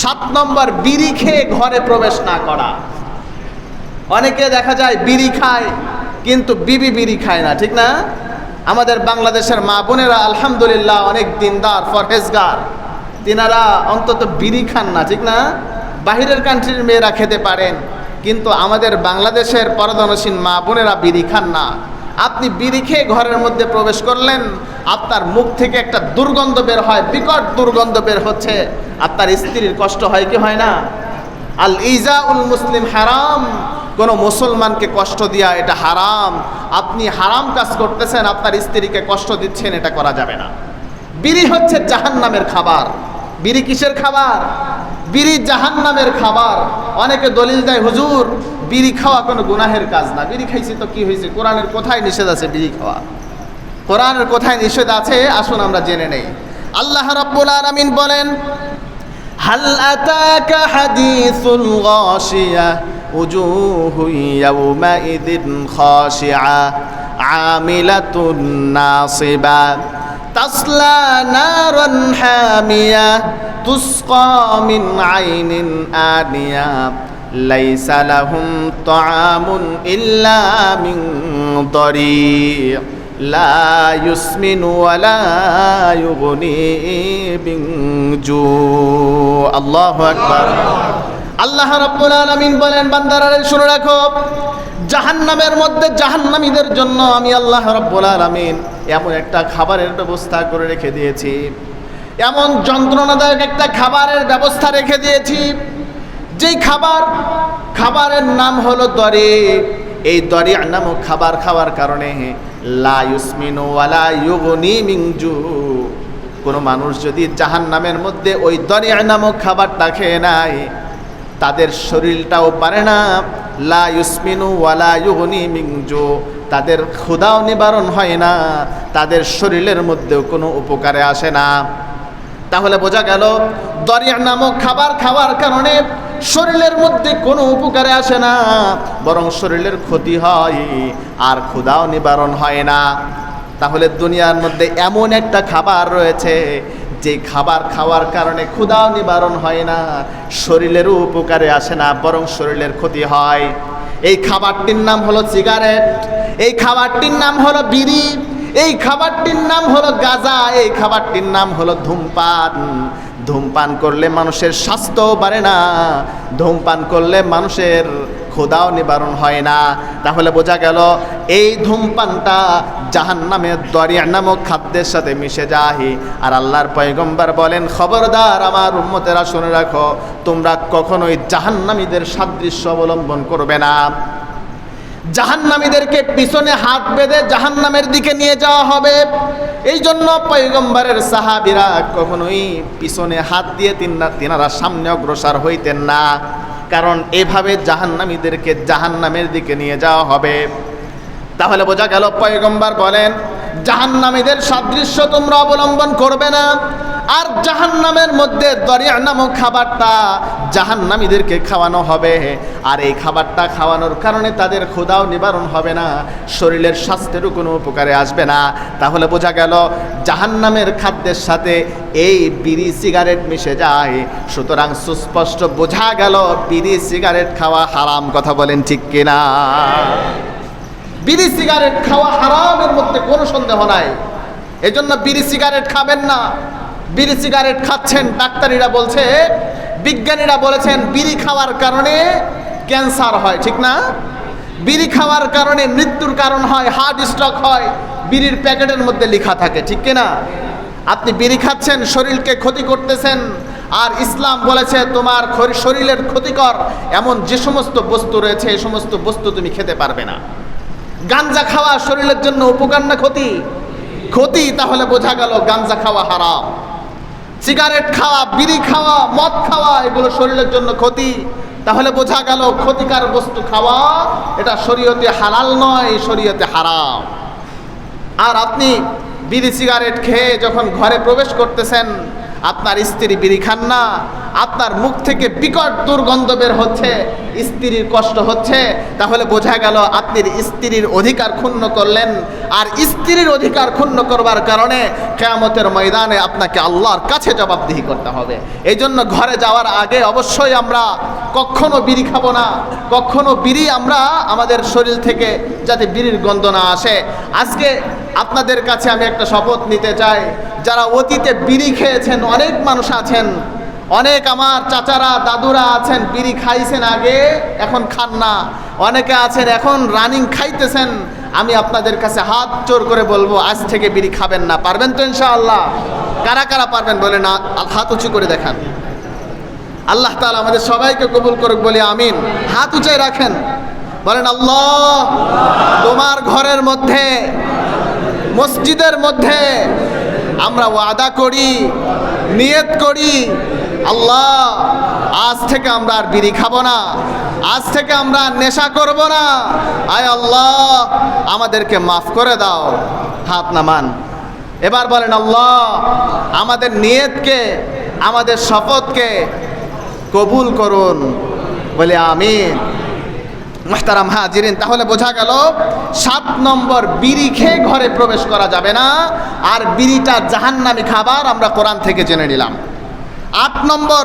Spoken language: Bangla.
সাত নম্বর বিড়ি খেয়ে ঘরে প্রবেশ না করা। অনেকে দেখা যায় বিড়ি খায়, কিন্তু বিবি বিড়ি খায় না, ঠিক না? আমাদের বাংলাদেশের মা বোনেরা আলহামদুলিল্লাহ অনেক দিনদার ফরহেজগার তিনারা অন্তত বিড়ি খান না, ঠিক না? বাহিরের কান্ট্রির মেয়েরা খেতে পারেন, কিন্তু আমাদের বাংলাদেশের পরদনসীন মা বোনেরা বিড়ি খান না। আপনি বিড়ি খেয়ে ঘরের মধ্যে প্রবেশ করলেন আপনার মুখ থেকে একটা দুর্গন্ধ বের হয়, বিকট দুর্গন্ধ বের হচ্ছে। আপনার স্ত্রীর কষ্ট হয় কি হয় না? আল ইজা উল মুসলিম হারাম। কোনো মুসলমানকে কষ্ট দেওয়া এটা হারাম। আপনি হারাম কাজ করতেছেন, আপনার স্ত্রীকে কষ্ট দিচ্ছেন, এটা করা যাবে না। বিড়ি হচ্ছে জাহান্নামের খাবার। বিড়ি কিসের খাবার? বিড়ি জাহান্নামের খাবার। অনেকে দলিল দেয়, হুজুর, বিড়ি খাওয়া কোনো গুনাহের কাজ না। বিড়ি খাইছি তো কি হয়েছে কোরআনের কোথায় নিষেধ আছে বিড়ি খাওয়া? কোরআনের কোথায় নিষেধ আছে, আসুন আমরা জেনে নেই। আল্লাহ রাব্বুল আলামিন বলেন, হাল আতাকা হাদিসুল গাশিয়া উজুহু ইয়াউমাইযিন খাশিয়া, আমিলাতুন নাসিবা, তাসলা নারান হামিয়া, তুসকা মিন আইনিন আনিয়া, লাইসা লাহুম তাআমুন ইল্লা মিন দরিয়া لا يسمن ولا يغني من جوع الله أكبر আল্লাহ রাব্বুল আলামিন বলেন বান্দারা শুনে রাখো জাহান্নামের মধ্যে জাহান্নামীদের জন্য আমি আল্লাহ রাব্বুল আলামিন এমন একটা খাবারের ব্যবস্থা করে রেখে দিয়েছি এমন যন্ত্রণাদায়ক একটা খাবারের ব্যবস্থা রেখে দিয়েছি যেই খাবার খাবারের নাম হলো দরে এই দরিয়া নামক খাবার খাওয়ার কারণে লা ইউগনি মিংজু কোনো মানুষ যদি জাহান নামের মধ্যে ওই দরিয়া নামক খাবারটা খেয়ে নাই তাদের শরীরটাও পারে না। লা তাদের ক্ষুদাও নিবারণ হয় না, তাদের শরীরের মধ্যেও কোনো উপকারে আসে না। তাহলে বোঝা গেল, দরিয়া নামক খাবার খাওয়ার কারণে শরীরের মধ্যে কোনো উপকারে আসে না, বরং শরীরের ক্ষতি হয়, আর ক্ষুধাও নিবারণ হয় না। তাহলে দুনিয়ার মধ্যে এমন একটা খাবার রয়েছে, যে খাবার খাওয়ার কারণে ক্ষুধাও নিবারণ হয় না, শরীরেরও উপকারে আসে না, বরং শরীরের ক্ষতি হয়। এই খাবারটির নাম হলো সিগারেট, এই খাবারটির নাম হলো বিড়ি, এই খাবারটির নাম হলো গাজা, এই খাবারটির নাম হলো ধূমপান। ধূমপান করলে মানুষের স্বাস্থ্যও বাড়ে না। ধূমপান করলে মানুষের ক্ষুদাও নিবারণ হয় না। তাহলে বোঝা গেল, এই ধূমপানটা জাহান নামের দরিয়া নামক খাদ্যের সাথে মিশে যায়। আর আল্লাহর পয়গম্বর বলেন, খবরদার আমার উম্মতেরা শুনে রাখো, তোমরা কখনোই জাহান্নামীদের সাদৃশ্য অবলম্বন করবে না। জাহান্নামীদেরকে পিছনে হাত বেঁধে জাহান্নামের দিকে নিয়ে যাওয়া হবে। এই জন্য পৈগম্বরের সাহাবিরা কখনোই পিছনে হাত দিয়ে তিনা তিনারা সামনে অগ্রসর হইতেন না। কারণ এভাবে জাহান্নামীদেরকে জাহান্নামের দিকে নিয়ে যাওয়া হবে। তাহলে বোঝা গেল পয়গম্বর বলেন, জাহান্নামীদের সাদৃশ্য তোমরা অবলম্বন করবে না। আর জাহান্নামের মধ্যে দরিয়া নামক খাবারটা জাহান্নামীদেরকে খাওয়ানো হবে। আর এই খাবারটা খাওয়ানোর কারণে তাদের ক্ষুধাও নিবারণ হবে না, শরীরের স্বাস্থ্যেরও কোনো উপকারে আসবে না। তাহলে বোঝা গেল, জাহান্নামের খাদ্যের সাথে এই বিড়ি সিগারেট মিশে যায়। সুতরাং সুস্পষ্ট বোঝা গেল, বিড়ি সিগারেট খাওয়া হারাম কথা বলেন ঠিক কিনা? বিড়ি সিগারেট খাওয়া হারামের মধ্যে কোনো সন্দেহ নাই। এজন্য বিড়ি সিগারেট খাবেন না। বিড়ি সিগারেট খাচ্ছেন, ডাক্তারিরা বলছে বিজ্ঞানীরা বলেছেন, বিড়ি খাওয়ার কারণে ক্যান্সার হয়, ঠিক না? বিড়ি খাওয়ার কারণে মৃত্যুর কারণ হয়, হার্ট স্ট্রোক হয়, বিড়ির প্যাকেটের মধ্যে লেখা থাকে, ঠিক কিনা? আপনি বিড়ি খাচ্ছেন, শরীরকে ক্ষতি করতেছেন, আর ইসলাম বলেছে, তোমার শরীরের ক্ষতিকর এমন যে সমস্ত বস্তু রয়েছে এই সমস্ত বস্তু তুমি খেতে পারবে না। গাঞ্জা খাওয়া শরীরের জন্য উপকার না ক্ষতি? ক্ষতি, তাহলে বোঝা গেল গাঞ্জা খাওয়া হারাম। সিগারেট খাওয়া, বিড়ি খাওয়া, মদ খাওয়া, এগুলো শরীরের জন্য ক্ষতি। তাহলে বোঝা গেল ক্ষতিকার বস্তু খাওয়া, এটা শরীয়তে হালাল নয়, শরীয়তে হারাম। আর আপনি বিড়ি সিগারেট খেয়ে যখন ঘরে প্রবেশ করতেছেন, আপনার স্ত্রী বিড়ি খান না আপনার মুখ থেকে বিকট দুর্গন্ধ বের হচ্ছে, স্ত্রীর কষ্ট হচ্ছে। তাহলে বোঝা গেল আপনি স্ত্রীর অধিকার ক্ষুণ্ণ করলেন। আর স্ত্রীর অধিকার ক্ষুণ্ণ করবার কারণে কেয়ামতের ময়দানে আপনাকে আল্লাহর কাছে জবাবদিহি করতে হবে। এই জন্য ঘরে যাওয়ার আগে অবশ্যই আমরা কখনো বিড়ি খাব না, কখনো বিড়ি আমরা আমাদের শরীর থেকে যাতে বিড়ির গন্ধ না আসে। আজকে আপনাদের কাছে আমি একটা শপথ নিতে চাই, যারা অতীতে বিড়ি খেয়েছেন, অনেক মানুষ আছেন অনেক আমার চাচারা, দাদুরা আছেন, বিড়ি খাইছেন আগে, এখন খান না। অনেকে আছেন, এখন রানিং খাইতেছেন। আমি আপনাদের কাছে হাত চোর করে বলব, আজ থেকে বিড়ি খাবেন না। পারবেন তো ইনশাআল্লাহ? কারা কারা পারবেন বলে না হাত উঁচু করে দেখান। আল্লাহ তাআলা আমাদের সবাইকে কবুল করুক, বলে আমিন। হাত উঁচাই রাখেন। বলেন, আল্লাহ, তোমার ঘরের মধ্যে, মসজিদের মধ্যে আমরা ওয়াদা করি, নিয়ত করি আল্লাহ, আজ থেকে আমরা আর বিড়ি খাব না। আজ থেকে আমরা নেশা করব না। আয় আল্লাহ, আমাদেরকে মাফ করে দাও। হাত নামান। এবার বলেন, আল্লাহ, আমাদের নিয়তকে, আমাদের শপথকে কবুল করুন। বলে, আমিন। মাহতারাম হাজিরিন, তাহলে বোঝা গেল, সাত নম্বর বিড়ি খেয়ে ঘরে প্রবেশ করা যাবে না। আর বিড়িটা জাহান্নামি খাবার আমরা কোরআন থেকে জেনে নিলাম। আট নম্বর।